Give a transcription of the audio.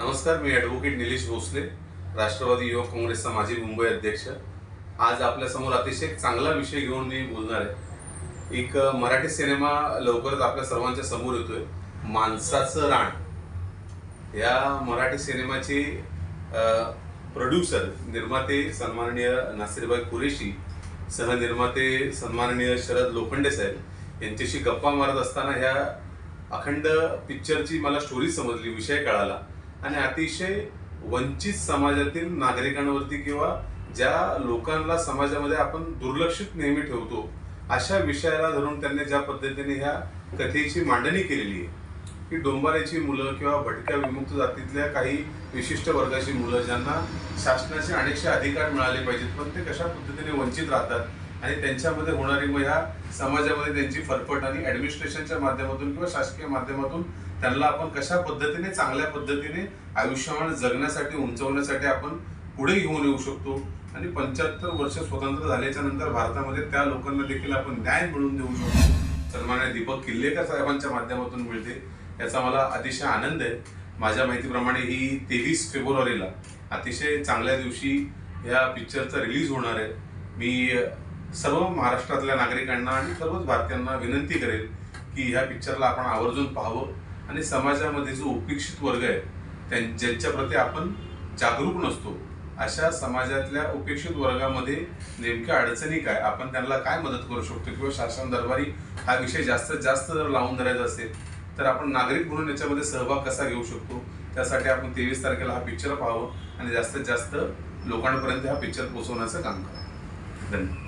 नमस्कार मी ॲडव्होकेट निलेश भोसले राष्ट्रवादी युवक काँग्रेसचा माजी मुंबई अध्यक्ष. आज आपल्यासमोर अतिशय चांगला विषय घेऊन मी बोलणार आहे. एक मराठी सिनेमा लवकरच आपल्या सर्वांच्या समोर येतोय. माणसाचं राण या मराठी सिनेमाचे प्रोड्युसर निर्माते सन्माननीय नासिरबाई कुरेशी सहनिर्माते सन्माननीय शरद लोखंडे साहेब यांच्याशी गप्पा मारत असताना ह्या अखंड पिक्चरची मला स्टोरी समजली विषय कळाला. आणि अतिशय वंचित समाजातील नागरिकांवरती किंवा ज्या लोकांना समाजामध्ये आपण दुर्लक्षित नेहमी ठेवतो अशा विषयाला धरून त्यांनी ज्या पद्धतीने ह्या कथेची मांडणी केलेली आहे की डोंबाऱ्याची मुलं किंवा भटक्या विमुक्त जातीतल्या काही विशिष्ट वर्गाची मुलं ज्यांना शासनाचे अनेकशे अधिकार मिळाले पाहिजेत पण ते कशा पद्धतीने वंचित राहतात आणि त्यांच्यामध्ये होणारी मग ह्या समाजामध्ये त्यांची फरफट आणि ऍडमिनिस्ट्रेशनच्या माध्यमातून किंवा शासकीय माध्यमातून त्यांना आपण कशा पद्धतीने चांगल्या पद्धतीने आयुष्यमान जगण्यासाठी उंचवण्यासाठी आपण पुढे घेऊन येऊ शकतो? आणि पंच्याहत्तर वर्ष स्वतंत्र झाल्याच्यानंतर भारतामध्ये त्या लोकांना देखील आपण न्याय मिळवून देऊ शकतो. सन्मान्य दीपक किल्लेकर साहेबांच्या माध्यमातून मिळते. याचा मला अतिशय आनंद आहे. माझ्या माहितीप्रमाणे ही तेवीस फेब्रुवारीला अतिशय चांगल्या दिवशी या पिक्चरचा रिलीज होणार आहे. मी सर्व महाराष्ट्रातल्या नागरिकांना आणि सर्वच भारतीयांना विनंती करेल की ह्या पिक्चरला आपण आवर्जून पाहावं. आणि समाजामध्ये जो उपेक्षित वर्ग आहे त्यां ज्यांच्या प्रती आपण जागरूक नसतो अशा समाजातल्या उपेक्षित वर्गामध्ये नेमक्या अडचणी काय? आपण त्यांना काय मदत करू शकतो? किंवा शासन दरबारी हा विषय जास्तीत जास्त जर लावून धरायचा असेल तर आपण नागरिक म्हणून याच्यामध्ये सहभाग कसा घेऊ शकतो? त्यासाठी आपण तेवीस तारखेला हा पिक्चर पाहावं आणि जास्तीत जास्त लोकांपर्यंत हा पिक्चर पोहोचवण्याचं काम करावं. धन्यवाद.